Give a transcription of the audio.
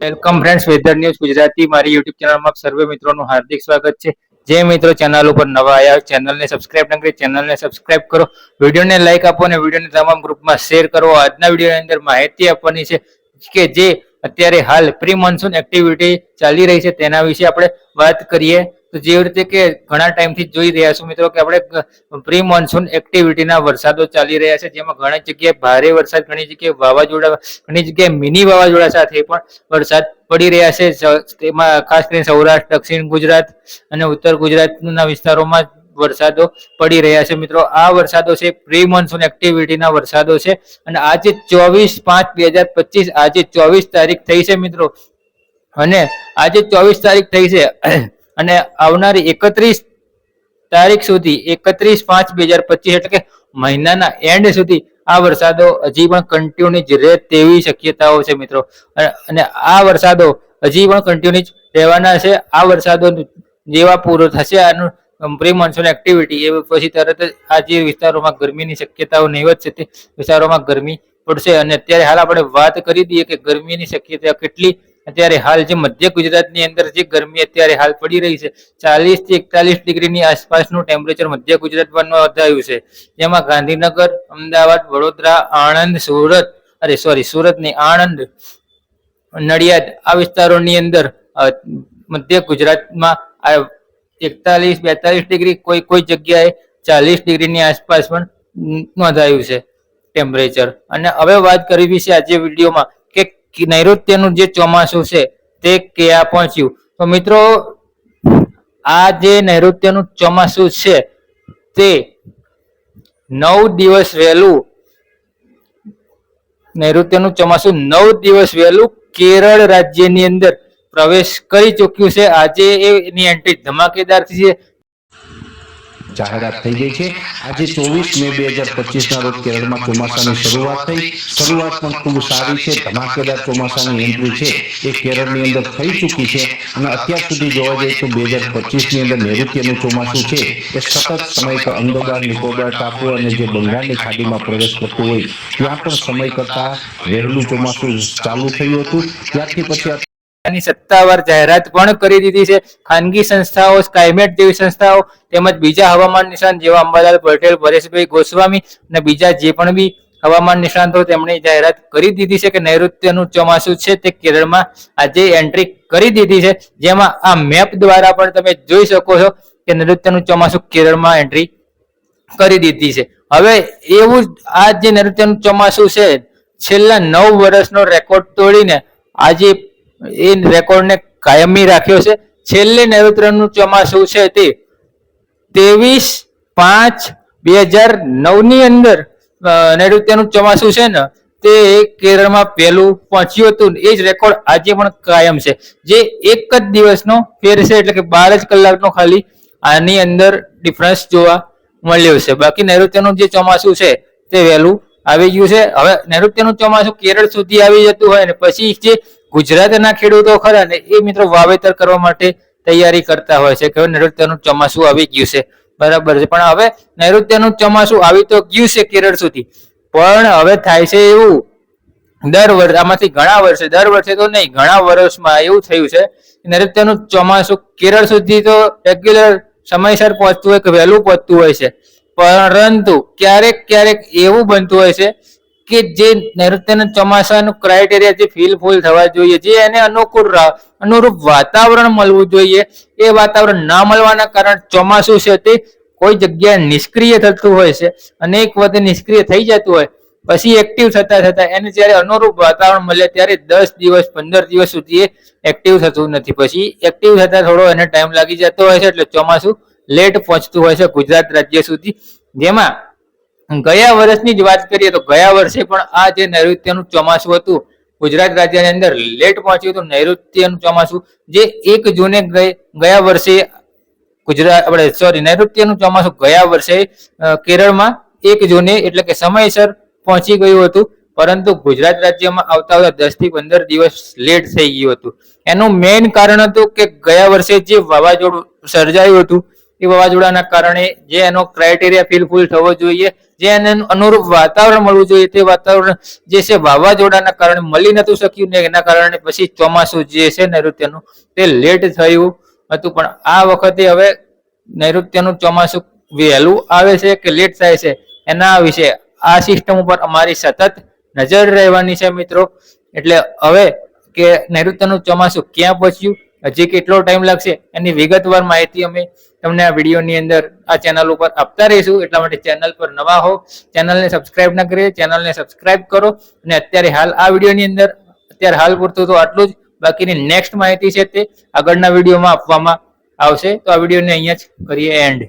Welcome friends weather news Gujarati મારી YouTube ચેનલમાં સર્વે મિત્રોનું હાર્દિક સ્વાગત છે. જે મિત્રો ચેનલ ઉપર નવા આવ્યા ચેનલને સબસ્ક્રાઇબ ન કરી ચેનલને સબસ્ક્રાઇબ કરો. વિડીયોને લાઈક આપો અને વિડીયોને તમામ ગ્રુપમાં શેર કરો. આજના વિડીયોની અંદર માહિતી આપવાની છે કે જે અત્યારે હાલ પ્રી મોન્સૂન એક્ટિવિટી ચાલી રહી છે, તેના વિશે આપણે વાત કરીએ. તો જેવી રીતે કે ઘણા ટાઈમથી જોઈ રહ્યા છું મિત્રો કે આપણે પ્રી મોન્સૂન એક્ટિવિટીના વરસાદો ચાલી રહ્યા છે, જેમાં ઘણી જગ્યાએ ભારે વરસાદ, ઘણી જગ્યાએ વાવાઝોડા, ઘણી જગ્યાએ મિની વાવાઝોડા સાથે પણ વરસાદ પડી રહ્યા છે. તેમાં ખાસ કરીને સૌરાષ્ટ્ર, દક્ષિણ ગુજરાત અને ઉત્તર ગુજરાતના વિસ્તારોમાં વરસાદો પડી રહ્યા છે. મિત્રો, આ વરસાદો છે પ્રી મોન્સૂન એક્ટિવિટીના વરસાદો છે અને આજે ચોવીસ પાંચ બે હજાર પચીસ, આજે ચોવીસ તારીખ થઈ છે મિત્રો. અને આજે ચોવીસ તારીખ થઈ છે. અને આવનારી એકત્રીસ તારીખ સુધી, એકત્રીસ પાંચ બે હજાર પચીસ, એટલે કે મહિનાના એન્ડ સુધી આ વરસાદો હજી પણ કન્ટિન્યુ જ રહે તેવી શક્યતાઓ છે મિત્રો. અને- આ વરસાદો હજી પણ કન્ટિન્યુ રહેવાના છે. આ વરસાદો જેવા પૂરો થશે, આનું પ્રી મોન્સૂન એક્ટિવિટી એ પછી તરત જ આ જે વિસ્તારોમાં ગરમીની શક્યતાઓ નહીવત છે તે વિસ્તારોમાં ગરમી પડશે. અને અત્યારે હાલ આપણે વાત કરી દઈએ કે ગરમીની શક્યતા કેટલી અત્યારે હાલ જે મધ્ય ગુજરાતની અંદર જે ગરમી અત્યારે હાલ પડી રહી છે, ચાલીસથી એકતાલીસ ડિગ્રીની આસપાસનું ટેમ્પરેચર મધ્ય ગુજરાતમાં નોંધાયું છે. જેમાં ગાંધીનગર, અમદાવાદ, વડોદરા, આણંદ, સુરત, અરે સોરી સુરતની આણંદ, નડિયાદ આ વિસ્તારોની અંદર મધ્ય ગુજરાતમાં એકતાલીસ, બેતાલીસ ડિગ્રી કોઈ કોઈ જગ્યાએ ચાલીસ ડિગ્રીની આસપાસ પણ નોંધાયું છે ટેમ્પરેચર અને હવે વાત કરવી છે આજે વિડીયોમાં નૈઋત્યનું જે ચોમાસું છે, તે ક્યાં પહોંચ્યું? તો મિત્રો, આ જે નૈઋત્યનું ચોમાસું છે, તે નવ દિવસ વહેલું નૈઋત્યનું ચોમાસું નવ દિવસ વહેલું કેરળ રાજ્યની અંદર પ્રવેશ કરી ચૂક્યું છે. આજે એની એન્ટ્રી ધમાકેદારથી છે. જાહેરાત થઈ ગઈ છે. આજે ચોવીસ મે બે હજાર પચીસ ના રોજ કેરળમાં ચોમાસાની શરૂઆત થઈ. શરૂઆત પણ ખૂબ સારી છે. ધમાકેદાર ચોમાસાની એન્ટ્રી છે. એ કેરળની અંદર થઈ ચૂકી છે. અને અત્યાર સુધી જોવા જઈએ તો બે હજાર પચીસની અંદર નૈઋત્યનું ચોમાસું છે. એ સતત સમય અંદોબાર નિકોબાર ટાપુ અને જે બંગાળની ખાડીમાં પ્રવેશ કરતું હોય, ત્યાં પણ સમય કરતા વહેલું ચોમાસું ચાલુ થયું હતું. ત્યારથી પછી ની સત્તાવાર જાહેરાત પણ કરી દીધી છે. ખાનગી સંસ્થાઓ સ્કાયમેટ જેવી સંસ્થાઓ તેમજ બીજા હવામાન નિષ્ણાંત જેવા અંબાલાલ પટેલ, પરેશભાઈ ગોસ્વામી અને બીજા જે પણ બી હવામાન નિષ્ણાંતો તેમણે જાહેરાત કરી દીધી છે કે નૈઋત્યનું ચોમાસું છે તે કેરળમાં આજે એન્ટ્રી કરી દીધી છે. જેમાં આ મેપ દ્વારા પણ તમે જોઈ શકો છો કે નૈઋત્યનું ચોમાસું કેરળમાં એન્ટ્રી કરી દીધી છે. હવે એવું આ જે નૈઋત્યનું ચોમાસું છે, છેલ્લા નવ વર્ષનો રેકોર્ડ તોડીને આજે એ રેકોર્ડને કાયમી રાખ્યો છે. છેલ્લે નૈઋત્યનું ચોમાસું છે તે ત્રેવીસ પાંચ બે હજાર નવની અંદર નૈઋત્યનું ચોમાસું છે ને, તે કેરળમાં પહેલું પહોંચ્યું હતું. એ જ રેકોર્ડ આજે પણ કાયમ છે. જે એક જ દિવસનો ફેર છે, એટલે કે બાર જ કલાકનો ખાલી આની અંદર ડિફરન્સ જોવા મળ્યો છે. બાકી નૈઋત્યનું જે ચોમાસું છે, તે વહેલું આવી ગયું છે. હવે નૈઋત્યનું ચોમાસું કેરળ સુધી આવી જતું હોય ને, પછી જે ગુજરાતના ખેડૂતો ખરા ને એ મિત્રો વાવેતર કરવા માટે તૈયારી કરતા હોય છે. કે નૈઋત્યનું ચોમાસું આવી ગયું છે. બરાબર છે. પણ હવે નૈઋત્યનું ચોમાસું આવી તો ગયું છે કેરળ સુધી. પણ હવે થાય છે એવું દર વર્ષ, આમાંથી ઘણા વર્ષે, દર વર્ષે તો નહીં, ઘણા વર્ષમાં એવું થયું છે નૈઋત્યનું ચોમાસું કેરળ સુધી તો રેગ્યુલર સમયસર પહોંચતું હોય કે વહેલું પહોંચતું હોય છે. પરંતુ ક્યારેક ક્યારેક એવું બનતું હોય છે કે જે નૈઋત્યના ચોમાસાનું ક્રાઇટેરિયા જે ફિલફુલ થવા જોઈએ, જે એને અનુકૂળ અનુરૂપ વાતાવરણ મળવું જોઈએ, એ વાતાવરણ ના મળવાના કારણે ચોમાસું છે તે કોઈ જગ્યાએ નિષ્ક્રિય થતું હોય છે, અને એક વખતે નિષ્ક્રિય થઈ જતું હોય, પછી એક્ટિવ થતા થતા એને જ્યારે અનુરૂપ વાતાવરણ મળે ત્યારે દસ દિવસ, પંદર દિવસ સુધી એ એક્ટિવ થતું નથી. પછી એક્ટિવ થતા થોડો એને ટાઈમ લાગી જતો હોય છે, એટલે ચોમાસું લેટ પહોંચતું હોય છે ગુજરાત રાજ્ય સુધી. જેમાં ગયા વર્ષની જ વાત કરીએ તો ગયા વર્ષે પણ આ જે નૈઋત્યનું ચોમાસું હતું, ગુજરાત રાજ્યની અંદર લેટ પહોંચ્યું હતું, નૈઋત્યનું ચોમાસું, જે એક જૂને ગયા વર્ષે ગુજરાત આપણે સોરી નૈઋત્યનું ચોમાસું ગયા વર્ષે કેરળમાં એક જૂને એટલે કે સમયસર પહોંચી ગયું હતું, પરંતુ ગુજરાત રાજ્યમાં આવતા આવતા દસથી પંદર દિવસ લેટ થઈ ગયું હતું. એનું મેઇન કારણ હતું કે ગયા વર્ષે જે વાવાઝોડું સર્જાયું હતું, એ વાવાઝોડાના કારણે જે એનો ક્રાઇટેરિયા ફિલફુલ થવો જોઈએ જે એને અનુરૂપ વાતાવરણ મળવું જોઈએ તે વાતાવરણ જે છે વાવાઝોડાના કારણે મળી નતું શક્યું ને એના કારણે પછી ચોમાસું જે છે નૈઋત્યનું તે લેટ થયું હતું. પણ આ વખતે હવે નૈઋત્યનું ચોમાસું વહેલું આવે છે કે લેટ થાય છે એના વિશે આ સિસ્ટમ ઉપર અમારી સતત નજર રહેવાની છે મિત્રો. એટલે હવે કે નૈઋત્યનું ચોમાસું ક્યાં પહોંચ્યું, હજી કેટલો ટાઈમ લાગશે એની વિગતવાર માહિતી અમે તમને આ વિડીયોની અંદર આ ચેનલ ઉપર આપતા રહીશું. એટલા માટે ચેનલ પર નવા હો ચેનલને સબસ્ક્રાઇબ ના કરીએ ચેનલને સબસ્ક્રાઇબ કરો. અને અત્યારે હાલ આ વિડીયોની અંદર, અત્યારે હાલ પૂરતું તો આટલું જ. બાકીની નેક્સ્ટ માહિતી છે તે આગળના વિડીયોમાં આપવામાં આવશે. તો આ વિડીયોને અહીંયા જ કરીએ એન્ડ